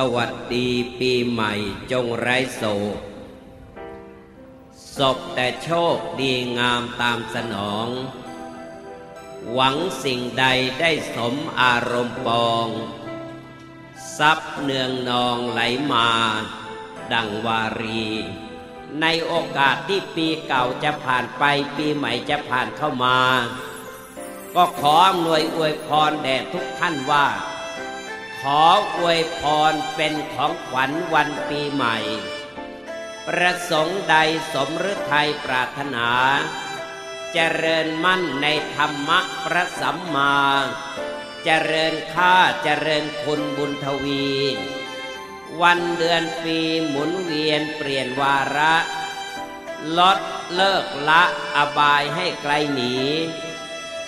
สวัสดีปีใหม่จงไร้โศกศพแต่โชคดีงามตามสนอง หวังสิ่งใดได้สมอารมณ์ปอง ทรัพย์เนืองนองไหลมา ดังวารี ในโอกาสที่ปีเก่าจะผ่านไปปีใหม่จะผ่านเข้ามา ก็ขออำนวยอวยพรแด่ทุกท่านว่า ออวยพรเป็นของขวัญวันปีใหม่ ประสงค์ใดสมฤทัยปรารถนาเจริญมั่นในธรรมะพระสัมมาเจริญค่าเจริญคุณบุญทวี วันเดือนปีหมุนเวียนเปลี่ยนวาระ ลดเลิกละอบายให้ไกลหนี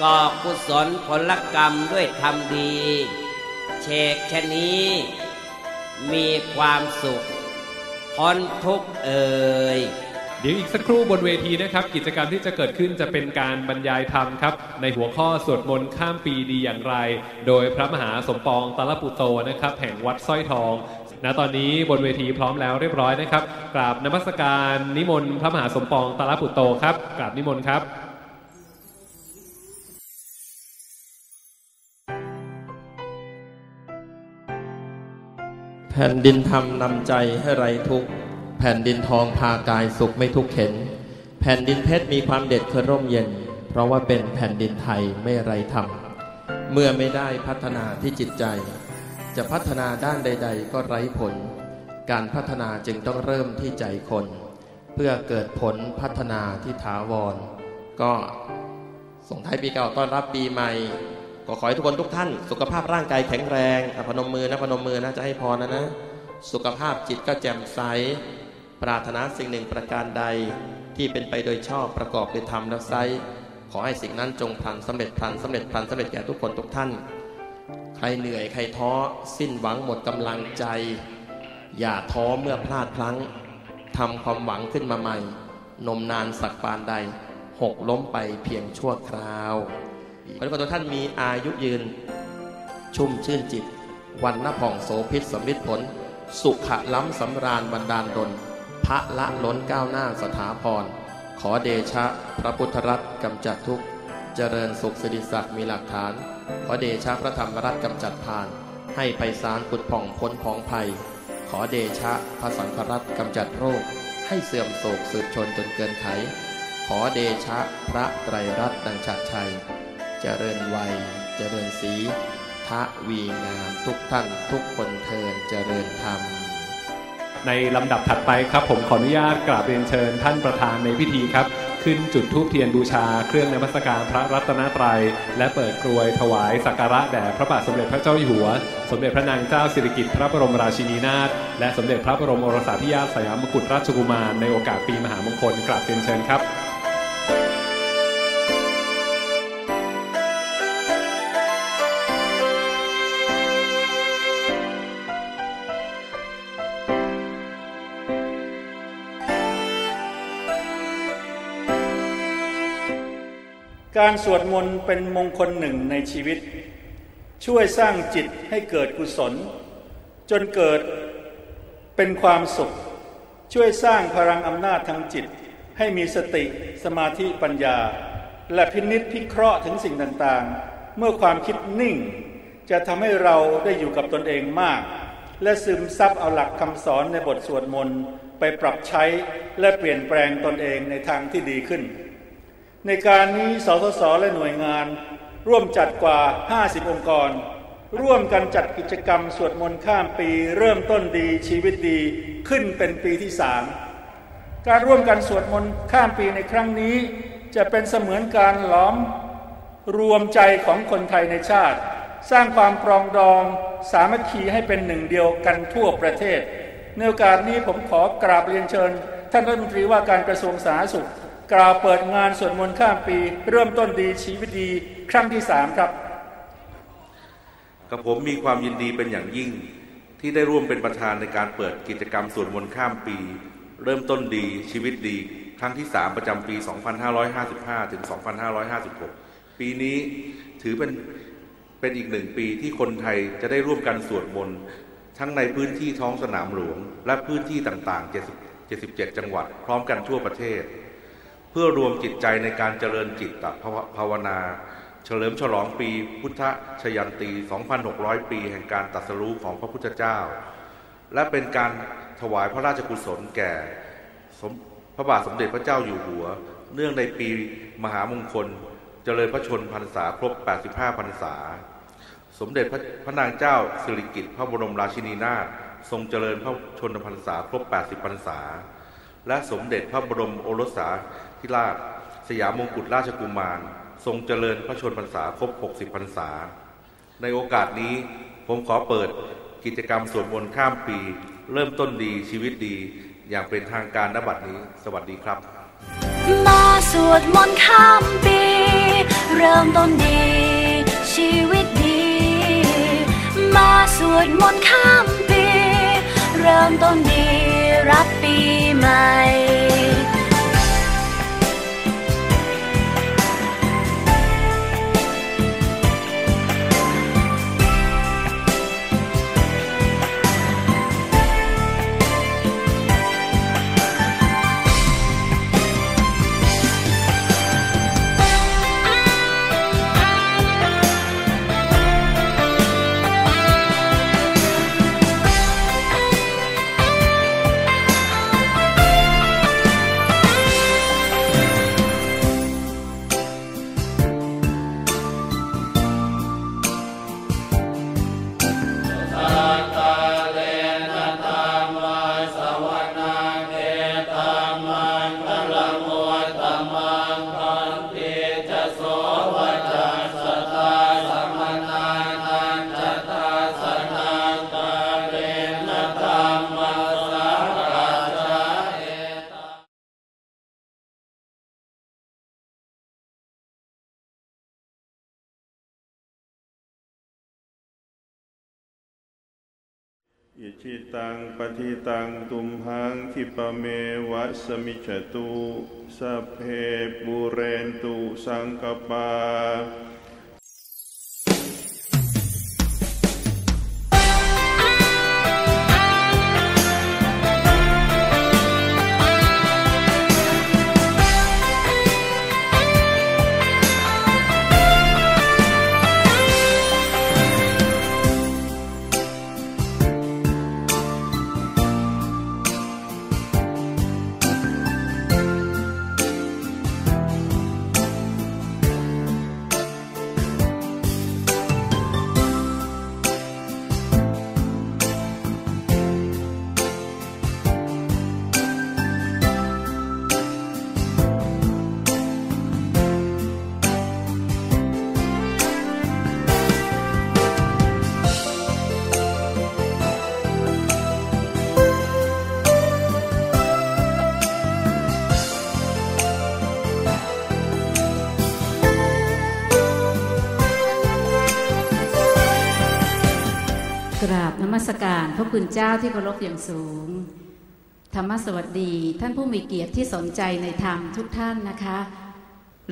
ก่อกุศลผลกรรมด้วยธรรมดี เชกชนี้ มีความสุขพ้นทุกเอ่ยเดี๋ยวอีกสักครู่บนเวทีนะครับ กิจกรรมที่จะเกิดขึ้นจะเป็นการบรรยายธรรมครับ ในหัวข้อสวดมนต์ข้ามปีดีอย่างไร โดยพระมหาสมปองตาลปุโตนะครับ แห่งวัดสร้อยทองณตอนนี้บนเวทีพร้อมแล้วเรียบร้อยนะครับกราบนมัสการนิมนต์พระมหาสมปองตาลปุโตครับกราบนิมนต์ครับ ผ่นดินธรรมนำใจให้ไรทุกแผ่นดินทองพากายสุขไม่ทุกเข็น แผ่นดินเพชรมีความเด็ดคือร่มเย็น เพราะว่าเป็นแผ่นดินไทยไม่ไรธรรม เมื่อไม่ได้พัฒนาที่จิตใจ จะพัฒนาด้านใด ๆ ก็ไร้ผล การพัฒนาจึงต้องเริ่มที่ใจคน เพื่อเกิดผลพัฒนาที่ถาวร ก็ส่งท้ายปีเก่าต้อนรับปีใหม่ ก็ขอให้ทุกคนทุกท่าน สุขภาพร่างกายแข็งแรงอพนมมือนะพนมมือนะจะให้พรนะนะ สุขภาพจิตก็แจ่มใส ปรารถนาสิ่งหนึ่งประการใดที่เป็นไปโดยชอบประกอบด้วยธรรมและไซขอให้สิ่งนั้นจงพลันสำเร็จพลันสำเร็จพลันสำเร็จแก่ทุกคนทุกท่าน ใครเหนื่อยใครท้อสิ้นหวังหมดกำลังใจ อย่าท้อเมื่อพลาดพลั้งทำความหวังขึ้นมาใหม่ นมนานสักปานใด หกล้มไปเพียงชั่วคราว ขอให้ทุกท่านมีอายุยืน ชุ่มชื่นจิต วันนผ่องโสพิษสำลิดผล สุขะล้ำสำราญบันดาลดลพระละล้นก้าวหน้าสถาพร ขอเดชะพระพุทธรัตน์กำจัดทุกข์ เจริญสุขสิริศักดิ์มีหลักฐาน ขอเดชะพระธรรมรัตน์กำจัดพาน ให้ไพศาลผุดผ่องพ้นพ้องภัย ขอเดชะพระสังฆรัตน์กำจัดโรค ให้เสื่อมโศกสืบชนจนเกินไข ขอเดชะพระไตรรัตน์ดังฉัดชัย เจริญวัย เจริญสีทะวีงามทุกท่านทุกคนเทินเจริญธรรม ในลำดับถัดไปครับผมขออนุญาตกราบเรียนเชิญท่านประธานในพิธีครับ ขึ้นจุดธูปเทียนบูชาเครื่องนมัสการพระรัตนตรัย และเปิดกรวยถวายสักการะแด่พระบาทสมเด็จพระเจ้าอยู่หัว สมเด็จพระนางเจ้าสิริกิติ์พระบรมราชินีนาถและสมเด็จพระบรมโอรสาธิราชสยามกุฎราชกุมารในโอกาสปีมหามงคลกราบเรียนเชิญครับ การสวดมนต์เป็นมงคลหนึ่งในชีวิต ช่วยสร้างจิตให้เกิดกุศล จนเกิดเป็นความสุข ช่วยสร้างพลังอำนาจทางจิต ให้มีสติสมาธิปัญญา และพินิษพิเคราะห์ถึงสิ่งต่างๆ เมื่อความคิดนิ่ง จะทำให้เราได้อยู่กับตนเองมาก และซึมซับเอาหลักคำสอนในบทสวดมนต์ไปปรับใช้และเปลี่ยนแปลงตนเองในทางที่ดีขึ้น ในการนี้สสสและหน่วยงาน ร่วมจัดกว่า 50 องค์กร ร่วมกันจัดกิจกรรมสวดมนต์ข้ามปี เริ่มต้นดีชีวิตดีขึ้นเป็นปีที่สามการร่วมกันสวดมนต์ข้ามปีในครั้งนี้ จะเป็นเสมือนการล้อม รวมใจของคนไทยในชาติ สร้างความปรองดองสามัคคีให้เป็นหนึ่งเดียวกันทั่วประเทศในโอกาสนี้ผมขอกราบเรียนเชิญ ท่านรัฐมนตรีว่าการกระทรวงสาธารณสุข กล่าวเปิดงานสวดมนต์ข้ามปี เริ่มต้นดีชีวิตดีครั้งที่สามครับกับผมมีความยินดีเป็นอย่างยิ่ง ที่ได้ร่วมเป็นประธานในการเปิดกิจกรรมสวดมนต์ข้ามปี เริ่มต้นดีชีวิตดี ครั้งที่ 3 ประจำปี 2555 ถึง 2556 ปีนี้ถือเป็นเป็นอีกหนึ่งปีที่คนไทยจะได้ร่วมกันสวดมนต์ทั้งในพื้นที่ท้องสนามหลวง และพื้นที่ต่างๆ 77 จังหวัด พร้อมกันทั่วประเทศ เพื่อรวมจิตใจในการเจริญจิตตภาวนา เฉลิมฉลองปีพุทธชยันตี 2,600 ปีแห่งการตรัสรู้ของพระพุทธเจ้า และเป็นการถวายพระราชกุศลแก่พระบาทสมเด็จพระเจ้าอยู่หัว เนื่องในปีมหามงคล เจริญพระชนพรรษาครบ 85 พรรษา สมเด็จพระพระนางเจ้าสิริกิติ์พระบรมราชินีนาถทรงเจริญพระชนพรรษาครบ 80 พรรษา และสมเด็จพระบรมโอรสา ธิราช สยามมงกุฎราชกุมาร ทรงเจริญพระชนพรรษาครบ 60 พรรษา ในโอกาสนี้ผมขอเปิดกิจกรรมสวดมนต์ข้ามปี เริ่มต้นดีชีวิตดี อย่างเป็นทางการนบัดนี้ สวัสดีครับ มาสวดมนต์ข้ามปี เริ่มต้นดีชีวิตดี มาสวดมนต์ข้ามปี เริ่มต้นดีรับปีใหม่ ปฏิตังตุมหังคิปเมวะสมิจตุสัพเพปูเรนตุสังกปา สการพระคุณเจ้าที่เคารพอย่างสูง ธรรมสวัสดี ท่านผู้มีเกียรติที่สนใจในธรรมทุกท่านนะคะ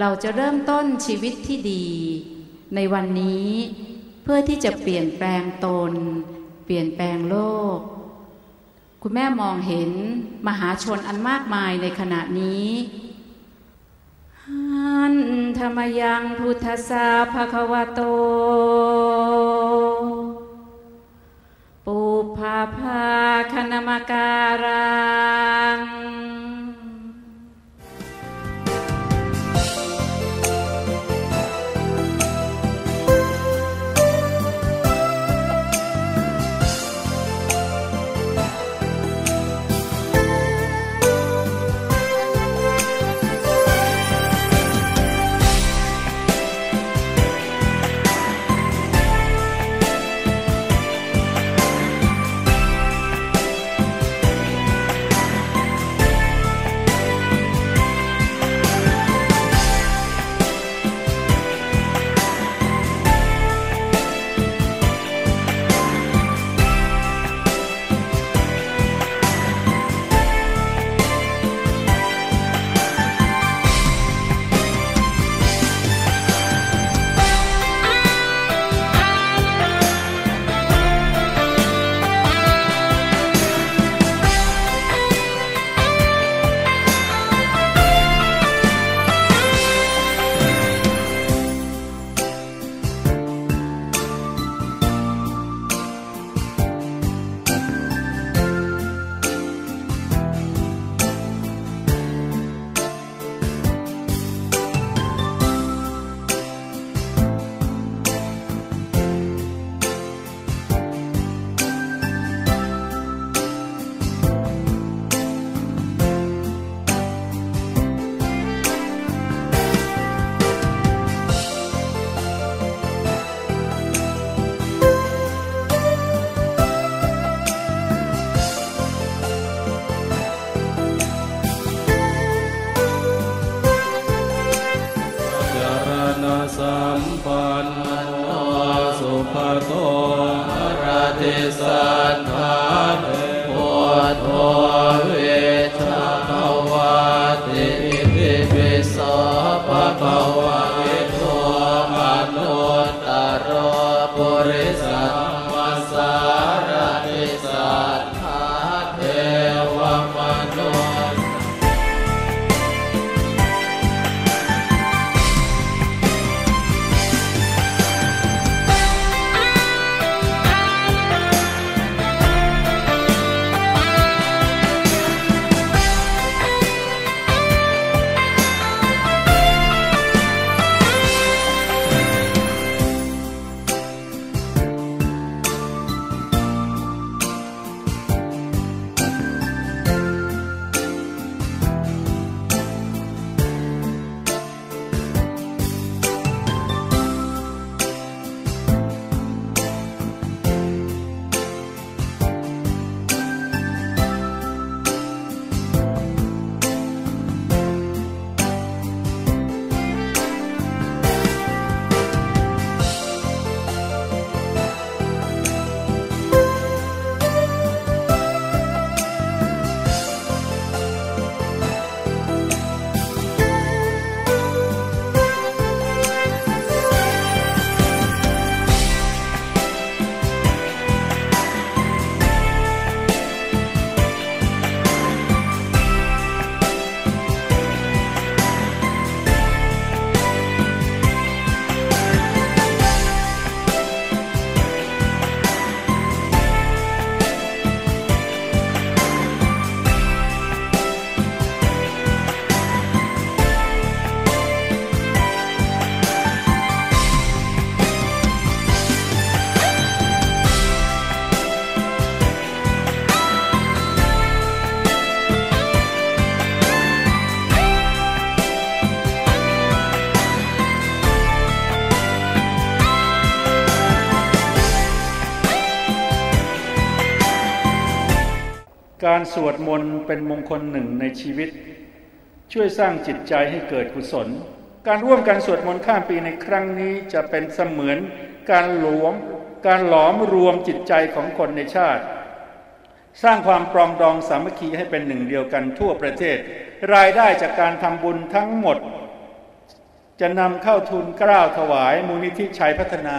เราจะเริ่มต้นชีวิตที่ดี ในวันนี้เพื่อที่จะเปลี่ยนแปลงตน เปลี่ยนแปลงโลก คุณแม่มองเห็นมหาชนอันมากมายในขณะนี้หันธรรมยังพุทธสาภควโต ภาคณมกา การสวดมนต์เป็นมงคลหนึ่งในชีวิต ช่วยสร้างจิตใจให้เกิดกุศล การร่วมกันสวดมนต์ข้ามปีในครั้งนี้จะเป็นเสมือนการหลวม การหลอมรวมจิตใจของคนในชาติ สร้างความปรองดองสามัคคีให้เป็นหนึ่งเดียวกันทั่วประเทศ รายได้จากการทำบุญทั้งหมด จะนำเข้าทุนกล้าวถวายมูลนิธิชัยพัฒนา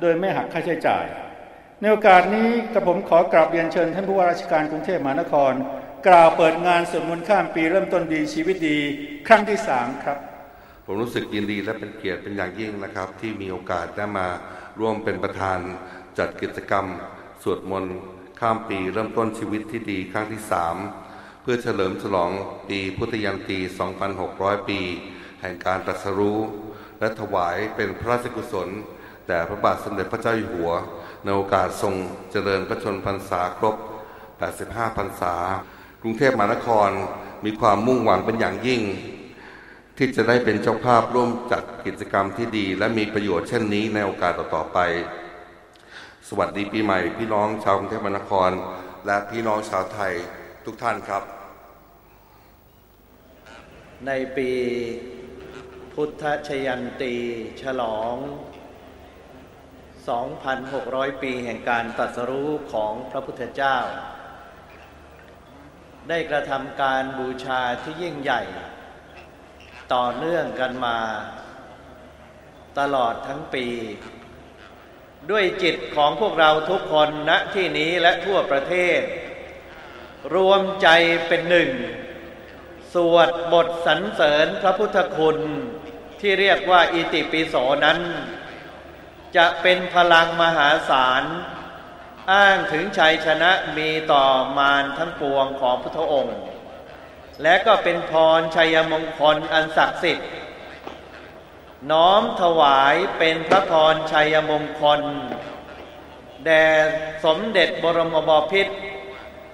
โดยไม่หักค่าใช้จ่าย ในโอกาสนี้กระผมขอกราบเรียนเชิญท่านผู้ว่าราชการกรุงเทพมหานคร กล่าวเปิดงานสวดมนต์ข้ามปีเริ่มต้นดีชีวิตดีครั้งที่สามครับ ผมรู้สึกยินดีและเป็นเกียรติเป็นอย่างยิ่งนะครับ ที่มีโอกาสได้มาร่วมเป็นประธานจัดกิจกรรม สวดมนต์ข้ามปีเริ่มต้นชีวิตที่ดีครั้งที่สามเพื่อเฉลิมฉลองปีพุทธยันตี 2,600 ปี แห่งการตรัสรู้ และถวายเป็นพระราชกุศลแด่พระบาทสมเด็จพระเจ้าอยู่หัว ในโอกาสทรงเจริญพระชนพรรษาครบ 85 พรรษา กรุงเทพมหานครมีความมุ่งหวังเป็นอย่างยิ่ง ที่จะได้เป็นเจ้าภาพร่วมจัดกิจกรรมที่ดี และมีประโยชน์เช่นนี้ในโอกาสต่อๆไป สวัสดีปีใหม่พี่น้องชาวกรุงเทพมหานคร และพี่น้องชาวไทยทุกท่านครับ ในปีพุทธชยันตีฉลอง 2,600 ปีแห่งการตรัสรู้ของพระพุทธเจ้า ได้กระทำการบูชาที่ยิ่งใหญ่ ต่อเนื่องกันมา ตลอดทั้งปี ด้วยจิตของพวกเราทุกคนณที่นี้และทั่วประเทศ รวมใจเป็นหนึ่ง สวดบทสรรเสริญพระพุทธคุณที่เรียกว่าอิติปิโสนั้น จะเป็นพลังมหาศาล อ้างถึงชัยชนะมีต่อมารทั้งปวงของพุทธองค์ และก็เป็นพรชัยมงคลอันศักดิ์สิทธิ์ น้อมถวายเป็นพระพรชัยมงคล แด่สมเด็จบรมบพิตร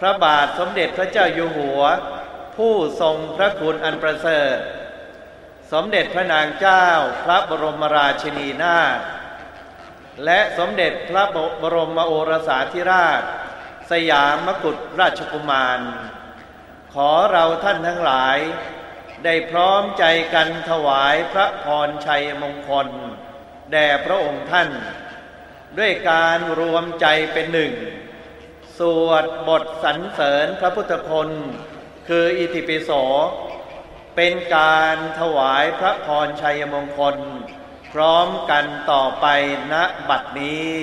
พระบาทสมเด็จพระเจ้าอยู่หัว ผู้ทรงพระคุณอันประเสริฐ สมเด็จพระนางเจ้าพระบรมราชินีนาถ และสมเด็จพระบรมโอรสาธิราช สยามกุฎราชกุมาร ขอเราท่านทั้งหลาย ได้พร้อมใจกันถวายพระพรชัยมงคล แด่พระองค์ท่าน ด้วยการรวมใจเป็นหนึ่ง สวดบทสรรเสริญพระพุทธคุณคืออิติปิโสเป็นการถวายพระพรชัยมงคล พร้อมกันต่อไปณบัดนี้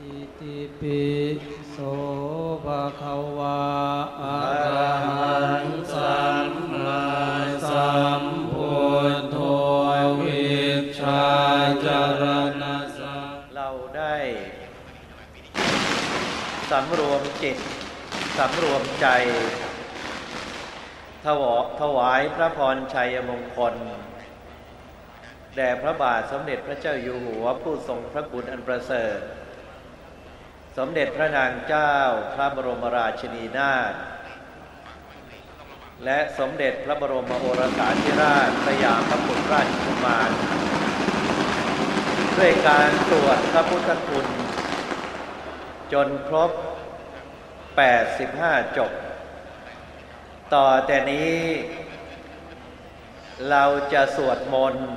อิติปิโสภะคะวะอะระหังสัมมาสัมพุทโธวิชาจารณะสัเราได้สำรวมจิตสำรวมใจถวถวายพระพรชัยมงคล แด่พระบาทสมเด็จพระเจ้าอยู่หัวผู้ทรงพระคุณอันประเสริฐ สมเด็จพระนางเจ้าพระบรมราชินีนาถและสมเด็จพระบรมโอรสาธิราชสยามพระบุตรราชกุมาร ด้วยการตรวจพระพุทธคุณ จนครบ 85 จบ ต่อแต่นี้เราจะสวดมนต์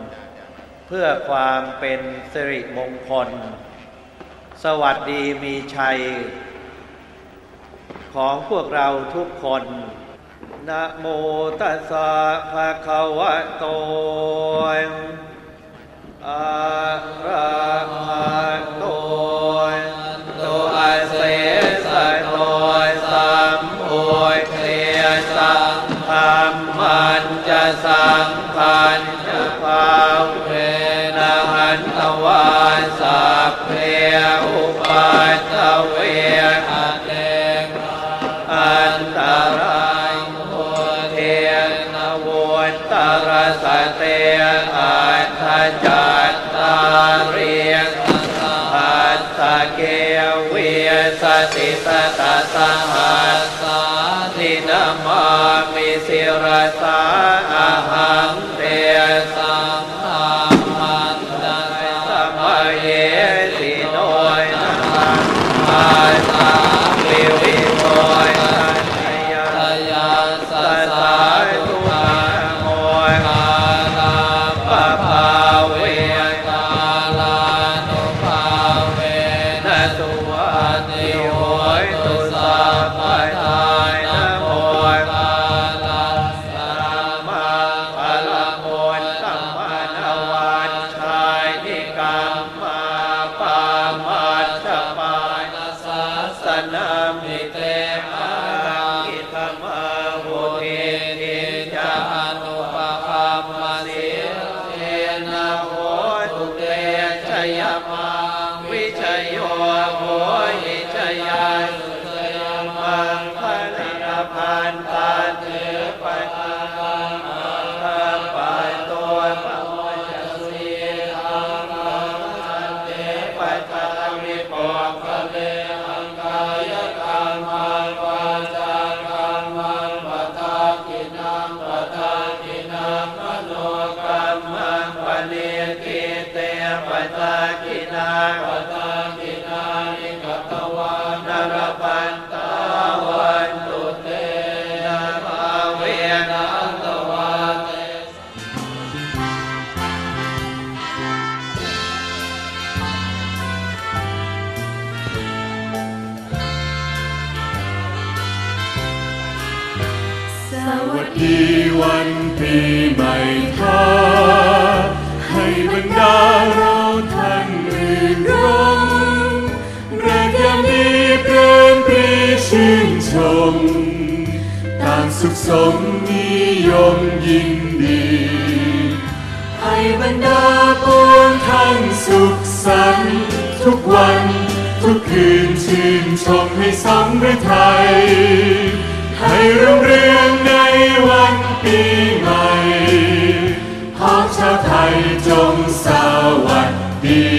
เพื่อความเป็นสิริมงคล สวัสดีมีชัย ของพวกเราทุกคนนะโมตัสสะภะคะวะโตอะระหะโตโตอาเสสะโตสัมโอเทสัง ธรรมันจะสังขันจะภาเว ตุมา พันตา วัสดีวันปีใหม่ค่ะให้บรรดาเราท่านรื่นรมเริกยามดีเปริมปรีชื่นชมต่างสุขสมนิยมยินดี ให้บรรดาปวงท่านสุขสันต์ทุกวัน ทุกคืนชื่นชมให้สมฤทัย ให้รุ่งเรืองในวันปีใหม่ ขอชาวไทยจงสวัสดี